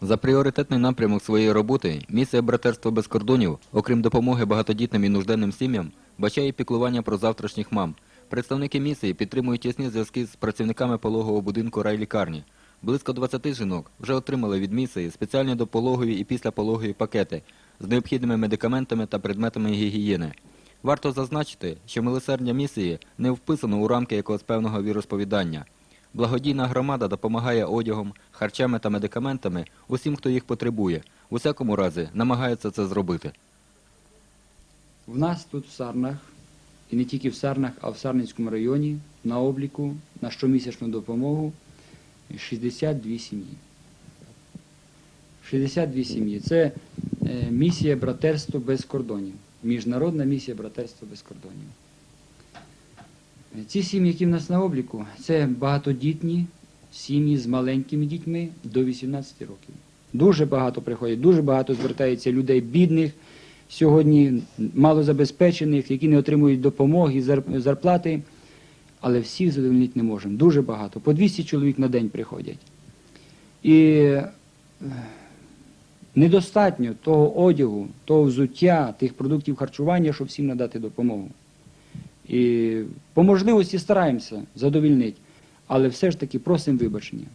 За пріоритетний напрямок своєї роботи місія Братерство без кордонів, окрім допомоги багатодітним і нужденним сім'ям, бачає піклування про завтрашніх мам. Представники місії підтримують тісні зв'язки з працівниками пологового будинку райлікарні. Близько 20 жінок вже отримали від місії спеціальні допологові і післяпологові пакети з необхідними медикаментами та предметами гігієни. Варто зазначити, що милосердя місії не вписано у рамки якогось певного віросповідання. Благодійна громада допомагає одягом, харчами та медикаментами усім, хто їх потребує. У всякому разі, намагається це зробити. В нас тут в Сарнах, і не тільки в Сарнах, а в Сарненському районі на обліку на щомісячну допомогу 62 сім'ї. 62 сім'ї. Це е, місія братерство без кордонів. Міжнародна місія братерство без кордонів. Ці сім'ї, які в нас на обліку, це багатодітні сім'ї з маленькими дітьми до 18 років. Дуже багато приходять, дуже багато звертається людей бідних, сьогодні малозабезпечених, які не отримують допомоги, зарплати, але всіх задовольнити не можемо. Дуже багато. По 200 чоловік на день приходять. І е, недостатньо того одягу, того взуття, тих продуктів харчування, щоб всім надати допомогу. І по можливості стараємося задовільнити, але все ж таки просимо вибачення.